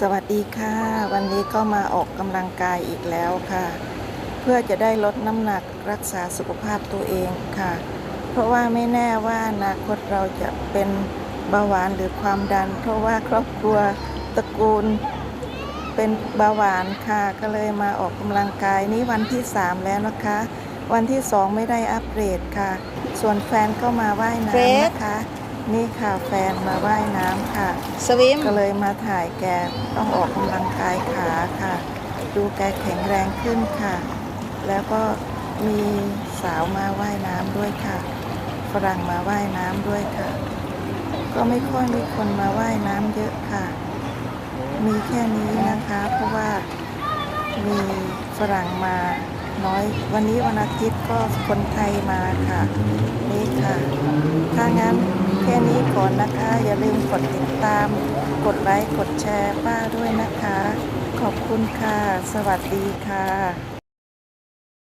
สวัสดีค่ะ วันนี้ก็มาออกกำลังกายอีกแล้วค่ะ เพื่อจะได้ลดน้ำหนักรักษาสุขภาพตัวเองค่ะ เพราะว่าไม่แน่ว่าอนาคตเราจะเป็นเบาหวานหรือความดัน เพราะว่าครอบครัวตระกูล เป็นเบาหวานค่ะ ก็เลยมาออกกำลังกายนี่วันที่ 3 แล้วนะคะ วันที่ 2 ไม่ได้อัปเดตค่ะ ส่วนแฟนก็มาว่ายน้ำนะคะ นี่ค่ะแฟนมาว่ายน้ำค่ะ สวิมก็เลยมาถ่ายแกต้องออกกำลังกายขาค่ะ ดูแกแข็งแรงขึ้นค่ะ แล้วก็มีสาวมาว่ายน้ำด้วยค่ะ ฝรั่งมาว่ายน้ำด้วยค่ะ ก็ไม่ค่อยมีคนมาว่ายน้ำเยอะค่ะ มีแค่นี้นะคะ เพราะว่ามีฝรั่งมาน้อย วันนี้วันอาทิตย์ก็คนไทยมาค่ะ นี่ค่ะ ถ้างั้นแค่ นี้ก่อนนะคะ อย่าลืมกดติดตาม กดไลค์ กดแชร์ป้าด้วยนะคะ ขอบคุณค่ะ สวัสดีค่ะ